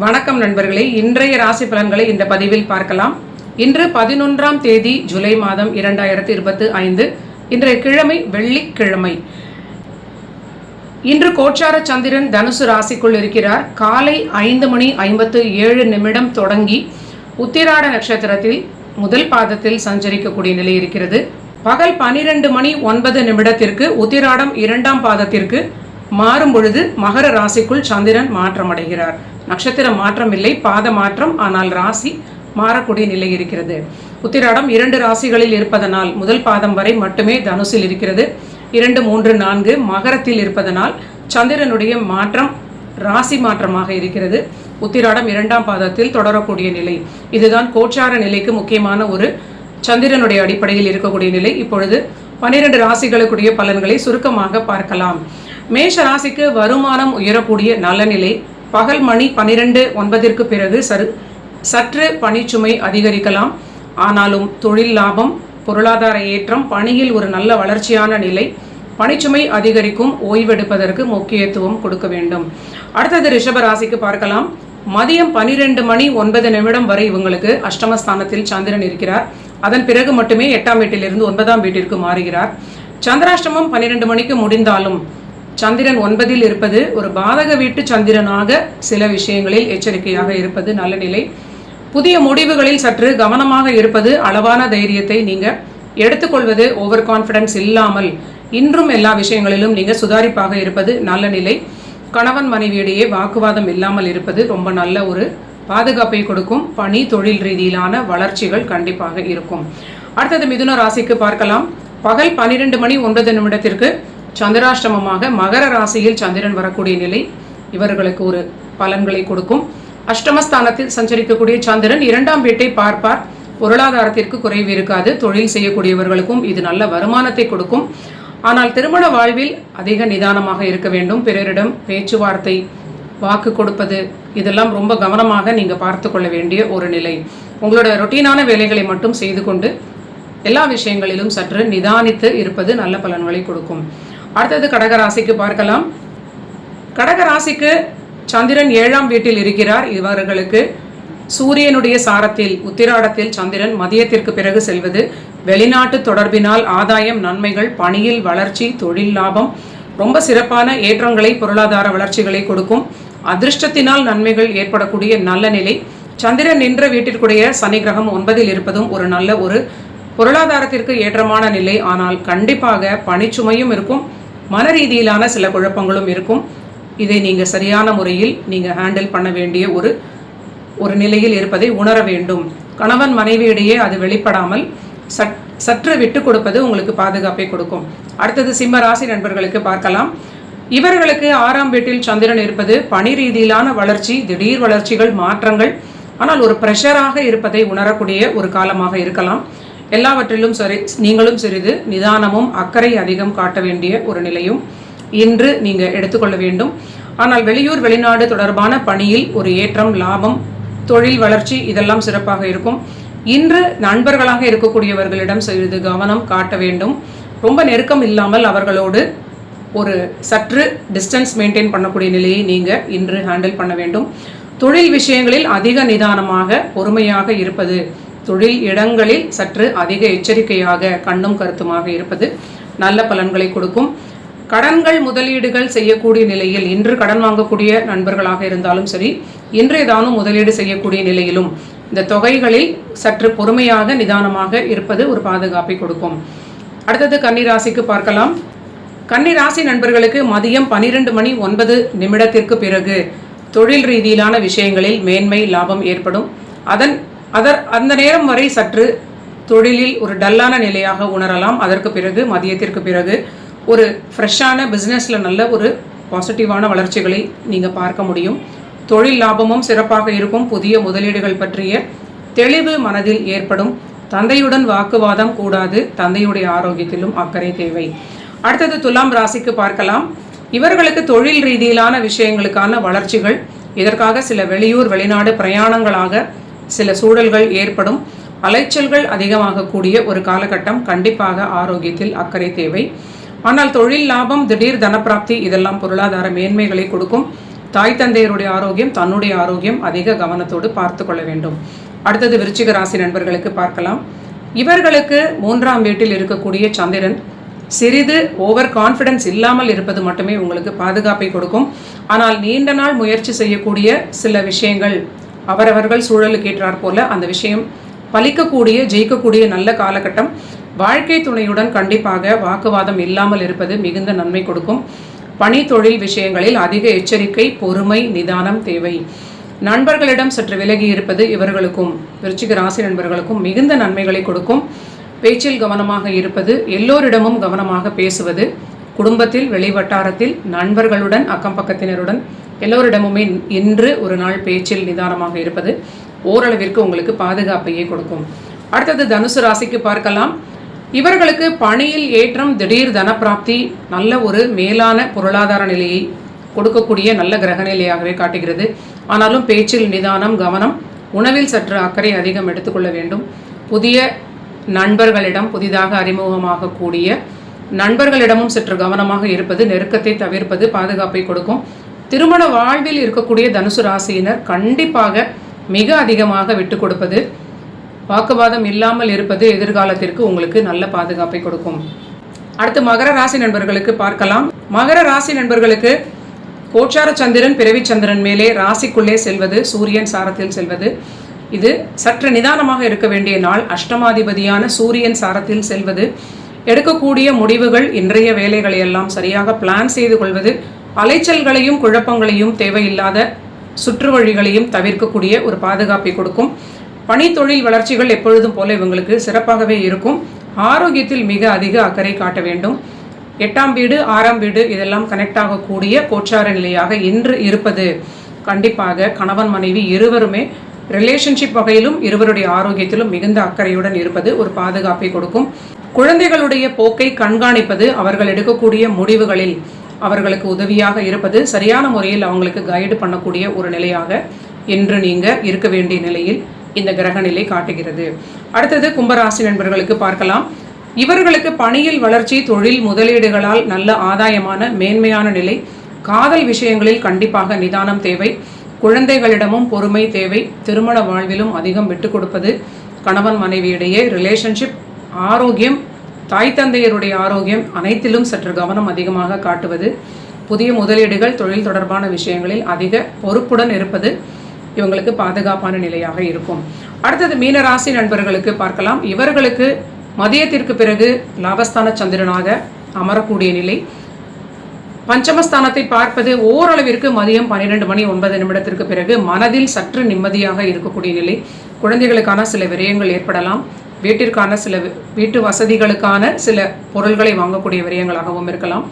வணக்கம் நண்பர்களே. இன்றைய ராசி பலன்களை இந்த பதிவில் பார்க்கலாம். இன்று பதினொன்றாம் தேதி ஜூலை மாதம் இரண்டாயிரத்தி இருபத்தி ஐந்து. இன்றைய கிழமை வெள்ளிக்கிழமை. இன்று கோச்சார சந்திரன் தனுசு ராசிக்குள் இருக்கிறார். காலை ஐந்து மணி ஐம்பத்து ஏழு நிமிடம் தொடங்கி உத்திராட நட்சத்திரத்தில் முதல் பாதத்தில் சஞ்சரிக்கக்கூடிய நிலை இருக்கிறது. பகல் பனிரெண்டு மணி ஒன்பது நிமிடத்திற்கு உத்திராடம் இரண்டாம் பாதத்திற்கு மாறும் பொழுது மகர ராசிக்குள் சந்திரன் மாற்றமடைகிறார். நட்சத்திர மாற்றம் இல்லை பாத மாற்றம். ஆனால் ராசி மாறக்கூடிய நிலை இருக்கிறது. உத்திராடம் இரண்டு ராசிகளில் இருப்பதனால் முதல் பாதம் வரை மட்டுமே தனுசில் இருக்கிறது. இரண்டு மூன்று நான்கு மகரத்தில் இருப்பதனால் சந்திரனுடைய மாற்றம் ராசி மாற்றமாக இருக்கிறது. உத்திராடம் இரண்டாம் பாதத்தில் தொடரக்கூடிய நிலை. இதுதான் கோச்சார நிலைக்கு முக்கியமான ஒரு சந்திரனுடைய அடிப்படையில் இருக்கக்கூடிய நிலை. இப்பொழுது பன்னிரண்டு ராசிகளுக்குரிய பலன்களை சுருக்கமாக பார்க்கலாம். மேஷ ராசிக்கு வருமானம் உயரக்கூடிய நல்ல நிலை. பகல் மணி பனிரெண்டு ஒன்பதிற்கு பிறகு சரு சற்று பணிச்சுமை அதிகரிக்கலாம். ஆனாலும் தொழில் லாபம் பொருளாதார ஏற்றம் பணியில் ஒரு நல்ல வளர்ச்சியான நிலை பணிச்சுமை அதிகரிக்கும் ஓய்வெடுப்பதற்கு முக்கியத்துவம் கொடுக்க வேண்டும். அடுத்தது ரிஷப ராசிக்கு பார்க்கலாம். மதியம் பனிரெண்டு மணி ஒன்பது நிமிடம் வரை இவங்களுக்கு அஷ்டமஸ்தானத்தில் சந்திரன் இருக்கிறார். அதன் பிறகு மட்டுமே எட்டாம் வீட்டிலிருந்து ஒன்பதாம் வீட்டிற்கு மாறுகிறார். சந்திராஷ்டமம் பன்னிரெண்டு மணிக்கு முடிந்தாலும் சந்திரன் ஒன்பதில் இருப்பது ஒரு பாதக வீட்டு சந்திரனாக சில விஷயங்களில் எச்சரிக்கையாக இருப்பது நல்ல நிலை. புதிய முடிவுகளில் சற்று கவனமாக இருப்பது அளவான தைரியத்தை நீங்க. எடுத்துக்கொள்வது ஓவர் கான்ஃபிடன்ஸ் இல்லாமல் இன்றும் எல்லா விஷயங்களிலும் நீங்க சுதாரிப்பாக இருப்பது நல்ல நிலை. கணவன் மனைவியிடையே வாக்குவாதம் இல்லாமல் இருப்பது ரொம்ப நல்ல ஒரு பாதுகாப்பை கொடுக்கும். பணி தொழில் ரீதியிலான வளர்ச்சிகள் கண்டிப்பாக இருக்கும். அடுத்தது மிதுன ராசிக்கு பார்க்கலாம். பகல் பன்னிரெண்டு மணி ஒன்பது நிமிடத்திற்கு சந்திராஷ்டமமாக மகர ராசியில் சந்திரன் வரக்கூடிய நிலை இவர்களுக்கு ஒரு பலன்களை கொடுக்கும். அஷ்டமஸ்தானத்தில் சஞ்சரிக்கக்கூடிய சந்திரன் இரண்டாம் வீட்டை பார்ப்பார். பொருளாதாரத்திற்கு குறைவு இருக்காது. தொழில் செய்யக்கூடியவர்களுக்கும் இது நல்ல வருமானத்தை கொடுக்கும். ஆனால் திருமண வாழ்வில் அதிக நிதானமாக இருக்க வேண்டும். பிறரிடம் பேச்சுவார்த்தை வாக்கு கொடுப்பது இதெல்லாம் ரொம்ப கவனமாக நீங்கள் பார்த்து கொள்ள வேண்டிய ஒரு நிலை. உங்களோட ரொட்டீனான வேலைகளை மட்டும் செய்து கொண்டு எல்லா விஷயங்களிலும் சற்று நிதானித்து இருப்பது நல்ல பலன்களை கொடுக்கும். அடுத்தது கடகராசிக்கு பார்க்கலாம். கடகராசிக்கு சந்திரன் ஏழாம் வீட்டில் இருக்கிறார். இவர்களுக்கு சூரியனுடைய சாரத்தில் உத்திராடத்தில் சந்திரன் மதியத்திற்கு பிறகு செல்வது. வெளிநாட்டு தொடர்பினால் ஆதாயம் நன்மைகள் பணியில் வளர்ச்சி தொழில் லாபம் ரொம்ப சிறப்பான ஏற்றங்களை பொருளாதார வளர்ச்சிகளை கொடுக்கும். அதிர்ஷ்டத்தினால் நன்மைகள் ஏற்படக்கூடிய நல்ல நிலை. சந்திரன் நின்ற வீட்டிற்குடைய சனி கிரகம் ஒன்பதில் இருப்பதும் ஒரு நல்ல ஒரு பொருளாதாரத்திற்கு ஏற்றமான நிலை. ஆனால் கண்டிப்பாக பணிச்சுமையும் இருக்கும். மன ரீதியிலான சில குழப்பங்களும் இருக்கும். இதை நீங்கள் சரியான முறையில் நீங்கள் ஹேண்டில் பண்ண வேண்டிய ஒரு ஒரு நிலையில் இருப்பதை உணர வேண்டும். கணவன் மனைவியிடையே அது வெளிப்படாமல் சட் சற்று விட்டு கொடுப்பது உங்களுக்கு பாதுகாப்பை கொடுக்கும். அடுத்தது சிம்ம ராசி நண்பர்களுக்கு பார்க்கலாம். இவர்களுக்கு ஆறாம் வீட்டில் சந்திரன் இருப்பது பணி ரீதியிலான வளர்ச்சி திடீர் வளர்ச்சிகள் மாற்றங்கள் ஆனால் ஒரு ப்ரெஷராக இருப்பதை உணரக்கூடிய ஒரு காலமாக இருக்கலாம். எல்லாவற்றிலும் சரி நீங்களும் சிறிது நிதானமும் அக்கறை அதிகம் காட்ட வேண்டிய ஒரு நிலையும் இன்று நீங்கள் எடுத்துக்கொள்ள வேண்டும். ஆனால் வெளியூர் வெளிநாடு தொடர்பான பணியில் ஒரு ஏற்றம் லாபம் தொழில் வளர்ச்சி இதெல்லாம் சிறப்பாக இருக்கும். இன்று நண்பர்களாக இருக்கக்கூடியவர்களிடம் சிறிது கவனம் காட்ட வேண்டும். ரொம்ப நெருக்கம் இல்லாமல் அவர்களோடு ஒரு சற்று டிஸ்டன்ஸ் மெயின்டைன் பண்ணக்கூடிய நிலையை நீங்கள் இன்று ஹேண்டில் பண்ண வேண்டும். தொழில் விஷயங்களில் அதிக நிதானமாக பொறுமையாக இருப்பது தொழில் இடங்களில் சற்று அதிக எச்சரிக்கையாக கண்ணும் கருத்துமாக இருப்பது நல்ல பலன்களை கொடுக்கும். கடன்கள் முதலீடுகள் செய்யக்கூடிய நிலையில் இன்று கடன் வாங்கக்கூடிய நண்பர்களாக இருந்தாலும் சரி இன்று ஏதானும் முதலீடு செய்யக்கூடிய நிலையிலும் இந்த தொகைகளில் சற்று பொறுமையாக நிதானமாக இருப்பது ஒரு பாதுகாப்பை கொடுக்கும். அடுத்தது கன்னிராசிக்கு பார்க்கலாம். கன்னிராசி நண்பர்களுக்கு மதியம் பனிரெண்டு மணி ஒன்பது நிமிடத்திற்கு பிறகு தொழில் ரீதியிலான விஷயங்களில் மேன்மை லாபம் ஏற்படும். அதன் அதர் அந்த நேரம் வரை சற்று தொழிலில் ஒரு டல்லான நிலையாக உணரலாம். அதற்கு பிறகு மதியத்திற்கு பிறகு ஒரு ஃப்ரெஷ்ஷான பிஸ்னஸில் நல்ல ஒரு பாசிட்டிவான வளர்ச்சிகளை நீங்கள் பார்க்க முடியும். தொழில் லாபமும் சிறப்பாக இருக்கும். புதிய முதலீடுகள் பற்றிய தெளிவு மனதில் ஏற்படும். தந்தையுடன் வாக்குவாதம் கூடாது. தந்தையுடைய ஆரோக்கியத்திலும் அக்கறை தேவை. அடுத்தது துலாம் ராசிக்கு பார்க்கலாம். இவர்களுக்கு தொழில் ரீதியிலான விஷயங்களுக்கான வளர்ச்சிகள் இதற்காக சில வெளியூர் வெளிநாடு பிரயாணங்களாக சில சூழல்கள் ஏற்படும். அலைச்சல்கள் அதிகமாகக்கூடிய ஒரு காலகட்டம் கண்டிப்பாக ஆரோக்கியத்தில் அக்கறை தேவை. ஆனால் தொழில் லாபம் திடீர் தனப்பிராப்தி இதெல்லாம் பொருளாதார மேன்மைகளை கொடுக்கும். தாய் தந்தையருடைய ஆரோக்கியம் தன்னுடைய ஆரோக்கியம் அதிக கவனத்தோடு பார்த்து கொள்ள வேண்டும். அடுத்தது விருச்சிக ராசி நண்பர்களுக்கு பார்க்கலாம். இவர்களுக்கு மூன்றாம் வீட்டில் இருக்கக்கூடிய சந்திரன் சிறிது ஓவர் கான்ஃபிடன்ஸ் இல்லாமல் இருப்பது மட்டுமே உங்களுக்கு பாதுகாப்பை கொடுக்கும். ஆனால் நீண்ட நாள் முயற்சி செய்யக்கூடிய சில விஷயங்கள் அவரவர்கள் சூழலுக்கு ஏற்றாற் போல அந்த விஷயம் பலிக்கக்கூடிய ஜெயிக்கக்கூடிய நல்ல காலகட்டம். வாழ்க்கை துணையுடன் கண்டிப்பாக வாக்குவாதம் இல்லாமல் இருப்பது மிகுந்த நன்மை கொடுக்கும். பணி தொழில் விஷயங்களில் அதிக எச்சரிக்கை பொறுமை நிதானம் தேவை. நண்பர்களிடம் சற்று விலகி இருப்பது இவர்களுக்கும் விருச்சிக ராசி நண்பர்களுக்கும் மிகுந்த நன்மைகளை கொடுக்கும். பேச்சில் கவனமாக இருப்பது எல்லோரிடமும் கவனமாக பேசுவது. குடும்பத்தில் வெளிவட்டாரத்தில் நண்பர்களுடன் அக்கம் பக்கத்தினருடன் எல்லோரிடமுமே இன்று ஒரு நாள் பேச்சில் நிதானமாக இருப்பது ஓரளவிற்கு உங்களுக்கு பாதுகாப்பையே கொடுக்கும். அடுத்தது தனுசு ராசிக்கு பார்க்கலாம். இவர்களுக்கு பணியில் ஏற்றம் திடீர் தனப்பிராப்தி நல்ல ஒரு மேலான பொருளாதார நிலையை கொடுக்கக்கூடிய நல்ல கிரக நிலையாகவே காட்டுகிறது. ஆனாலும் பேச்சில் நிதானம் கவனம் உணவில் சற்று அக்கறை அதிகம் எடுத்துக்கொள்ள வேண்டும். புதிய நண்பர்களிடம் புதிதாக அறிமுகமாகக்கூடிய நண்பர்களிடமும் சற்று கவனமாக இருப்பது நெருக்கத்தை தவிர்ப்பது பாதுகாப்பை கொடுக்கும். திருமண வாழ்வில் இருக்கக்கூடிய தனுசு ராசியினர் கண்டிப்பாக மிக அதிகமாக விட்டு கொடுப்பது வாக்குவாதம் இல்லாமல் இருப்பது எதிர்காலத்திற்கு உங்களுக்கு நல்ல பாதுகாப்பை கொடுக்கும். அடுத்து மகர ராசி நண்பர்களுக்கு பார்க்கலாம். மகர ராசி நண்பர்களுக்கு கோச்சார சந்திரன் பிறவி சந்திரன் மேலே ராசிக்குள்ளே செல்வது சூரியன் சாரத்தில் செல்வது. இது சற்று நிதானமாக இருக்க வேண்டிய நாள். அஷ்டமாதிபதியான சூரியன் சாரத்தில் செல்வது. எடுக்கக்கூடிய முடிவுகள் இன்றைய வேலைகளை எல்லாம் சரியாக பிளான் செய்து கொள்வது. அலைச்சல்களையும் குழப்பங்களையும் தேவையில்லாத சுற்று வழிகளையும் தவிர்க்கக்கூடிய ஒரு பாதுகாப்பை கொடுக்கும். பணி தொழில் வளர்ச்சிகள் எப்பொழுதும் போல இவங்களுக்கு சிறப்பாகவே இருக்கும். ஆரோக்கியத்தில் மிக அதிக அக்கறை காட்ட வேண்டும். எட்டாம் வீடு ஆறாம் வீடு இதெல்லாம் கனெக்ட் ஆகக்கூடிய கோச்சார நிலையாக இன்று இருப்பது. கண்டிப்பாக கணவன் மனைவி இருவருமே ரிலேஷன்ஷிப் வகையிலும் இருவருடைய ஆரோக்கியத்திலும் மிகுந்த அக்கறையுடன் இருப்பது ஒரு பாதுகாப்பை கொடுக்கும். குழந்தைகளுடைய போக்கை கண்காணிப்பது அவர்கள் எடுக்கக்கூடிய முடிவுகளில் அவர்களுக்கு உதவியாக இருப்பது சரியான முறையில் அவங்களுக்கு கைடு பண்ணக்கூடிய ஒரு நிலையாக இன்று நீங்கள் இருக்க வேண்டிய நிலையில் இந்த கிரக நிலை காட்டுகிறது. அடுத்தது கும்பராசி நண்பர்களுக்கு பார்க்கலாம். இவர்களுக்கு பணியில் வளர்ச்சி தொழில் முதலீடுகளால் நல்ல ஆதாயமான மேன்மையான நிலை. காதல் விஷயங்களில் கண்டிப்பாக நிதானம் தேவை. குழந்தைகளிடமும் பொறுமை தேவை. திருமண வாழ்விலும் அதிகம் விட்டு கொடுப்பது. கணவன் மனைவியிடையே ரிலேஷன்ஷிப் ஆரோக்கியம் தாய் தந்தையருடைய ஆரோக்கியம் அனைத்திலும் சற்று கவனம் அதிகமாக காட்டுவது புதிய முதலீடுகள் தொழில் தொடர்பான விஷயங்களில் அதிக பொறுப்புடன் இருப்பது இவங்களுக்கு பாதுகாப்பான நிலையாக இருக்கும். அடுத்தது மீனராசி நண்பர்களுக்கு பார்க்கலாம். இவர்களுக்கு மதியத்திற்கு பிறகு லாபஸ்தான சந்திரனாக அமரக்கூடிய நிலை. பஞ்சமஸ்தானத்தை பார்ப்பது ஓரளவிற்கு மதியம் பன்னிரெண்டு மணி ஒன்பது நிமிடத்திற்கு பிறகு மனதில் சற்று நிம்மதியாக இருக்கக்கூடிய நிலை. குழந்தைகளுக்கான சில விரயங்கள் ஏற்படலாம். வீட்டிற்கான சில வீட்டு வசதிகளுக்கான சில பொருள்களை வாங்கக்கூடிய விரயங்களாகவும் இருக்கலாம்.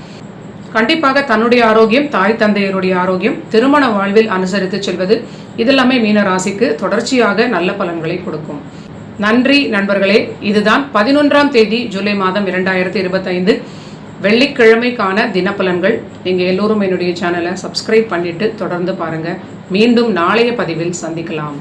கண்டிப்பாக தன்னுடைய ஆரோக்கியம் தாய் தந்தையருடைய ஆரோக்கியம் திருமண வாழ்வில் அனுசரித்து செல்வது இதெல்லாமே மீன ராசிக்கு தொடர்ச்சியாக நல்ல பலன்களை கொடுக்கும். நன்றி நண்பர்களே இதுதான் பதினொன்றாம் தேதி ஜூலை மாதம் இரண்டாயிரத்தி இருபத்தைந்து. வெள்ளிக்கிழமைக்கான தினப்பலன்கள். நீங்கள் எல்லோரும் என்னுடைய சேனலை சப்ஸ்கிரைப் பண்ணிட்டு தொடர்ந்து பாருங்கள் மீண்டும் நாளைய பதிவில் சந்திக்கலாம்.